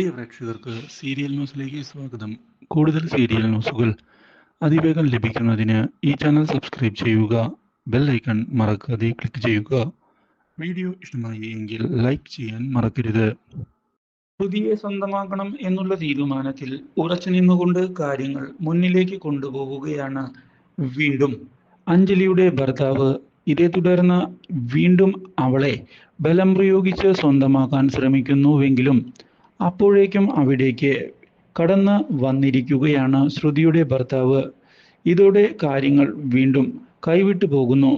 പ്രിയ പ്രേക്ഷകർക്ക് സീരിയൽ ന്യൂസിലേക്ക് സ്വാഗതം. കൂടുതൽ സീരിയൽ ന്യൂസുകൾ അതിവേഗം ലഭിക്കുന്നതിന് ഈ ചാനൽ സബ്സ്ക്രൈബ് ചെയ്യുക ബെൽ ഐക്കൺ മറക്കാതെ ക്ലിക്ക് ചെയ്യുക. വീഡിയോ ഇഷ്ടമായി എങ്കിൽ ലൈക്ക് ചെയ്യാൻ മറക്കരുത്. പുതിയെ സ്വന്തമാക്കണം എന്നുള്ള തീരുമാനത്തിൽ ഉറച്ചു നിന്നുകൊണ്ട് കാര്യങ്ങൾ മുന്നിലേക്ക് കൊണ്ടുപോവുകയാണ് വീണ്ടും. അഞ്ജലിയുടെ ഭർത്താവ് ഇതേ തുടർന്ന് വീണ്ടും അവളെ ബലം പ്രയോഗിച്ച് സ്വന്തമാക്കാൻ ശ്രമിക്കുന്നുവെങ്കിലും അപ്പോഴേക്കും അവിടേക്ക് കടന്ന് വന്നിരിക്കുകയാണ് ശ്രുതിയുടെ ഭർത്താവ്. ഇതോടെ കാര്യങ്ങൾ വീണ്ടും കൈവിട്ടു പോകുന്നു.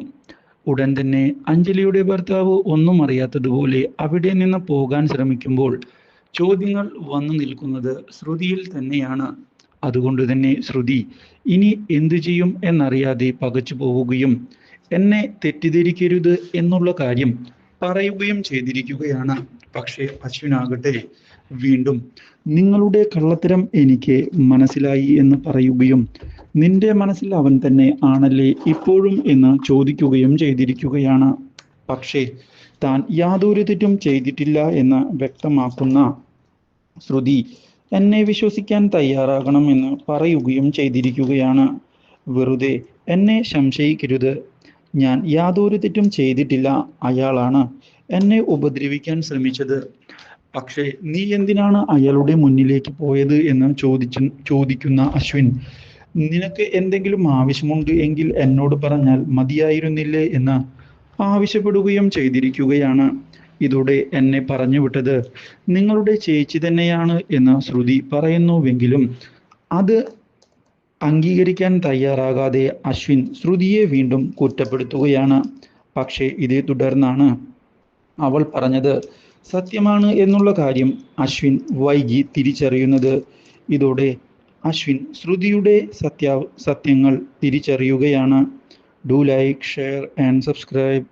ഉടൻ തന്നെ അഞ്ജലിയുടെ ഭർത്താവ് ഒന്നും അറിയാത്തതുപോലെ അവിടെ നിന്ന് പോകാൻ ശ്രമിക്കുമ്പോൾ ചോദ്യങ്ങൾ വന്നു നിൽക്കുന്നത് ശ്രുതിയിൽ തന്നെയാണ്. അതുകൊണ്ട് തന്നെ ശ്രുതി ഇനി എന്തു ചെയ്യും എന്നറിയാതെ പകച്ചു പോവുകയും എന്നെ തെറ്റിദ്ധരിക്കരുത് എന്നുള്ള കാര്യം പറയുകയും ചെയ്തിരിക്കുകയാണ്. പക്ഷേ അശ്വിനാകട്ടെ വീണ്ടും നിങ്ങളുടെ കള്ളത്തരം എനിക്ക് മനസ്സിലായി എന്ന് പറയുകയും നിന്റെ മനസ്സിൽ അവൻ തന്നെ ആണല്ലേ ഇപ്പോഴും എന്ന് ചോദിക്കുകയും ചെയ്തിരിക്കുകയാണ്. പക്ഷേ താൻ യാതൊരു തെറ്റും ചെയ്തിട്ടില്ല എന്ന് വ്യക്തമാക്കുന്ന ശ്രുതി എന്നെ വിശ്വസിക്കാൻ തയ്യാറാകണം എന്ന് പറയുകയും ചെയ്തിരിക്കുകയാണ്. വെറുതെ എന്നെ സംശയിക്കരുത്. ഞാൻ യാതൊരു തെറ്റും ചെയ്തിട്ടില്ല. അയാളാണ് എന്നെ ഉപദ്രവിക്കാൻ ശ്രമിച്ചത്. പക്ഷേ നീ എന്തിനാണ് അയാളുടെ മുന്നിലേക്ക് പോയത് എന്ന് ചോദിച്ചു ചോദിക്കുന്ന അശ്വിൻ. നിനക്ക് എന്തെങ്കിലും ആവശ്യമുണ്ട് എങ്കിൽ എന്നോട് പറഞ്ഞാൽ മതിയായിരുന്നില്ലേ എന്ന് ആവശ്യപ്പെടുകയും ചെയ്തിരിക്കുകയാണ്. ഇതോടെ എന്നെ പറഞ്ഞു വിട്ടത് നിങ്ങളുടെ ചേച്ചി തന്നെയാണ് എന്ന് ശ്രുതി പറയുന്നുവെങ്കിലും അത് അംഗീകരിക്കാൻ തയ്യാറാകാതെ അശ്വിൻ ശ്രുതിയെ വീണ്ടും കുറ്റപ്പെടുത്തുകയാണ്. പക്ഷേ ഇതേ തുടർന്നാണ് അവൾ പറഞ്ഞത് സത്യമാണ് എന്നുള്ള കാര്യം അശ്വിൻ വൈകി തിരിച്ചറിയുന്നത്. ഇതോടെ അശ്വിൻ ശ്രുതിയുടെ സത്യ സത്യങ്ങൾ തിരിച്ചറിയുകയാണ്. Do like share and subscribe.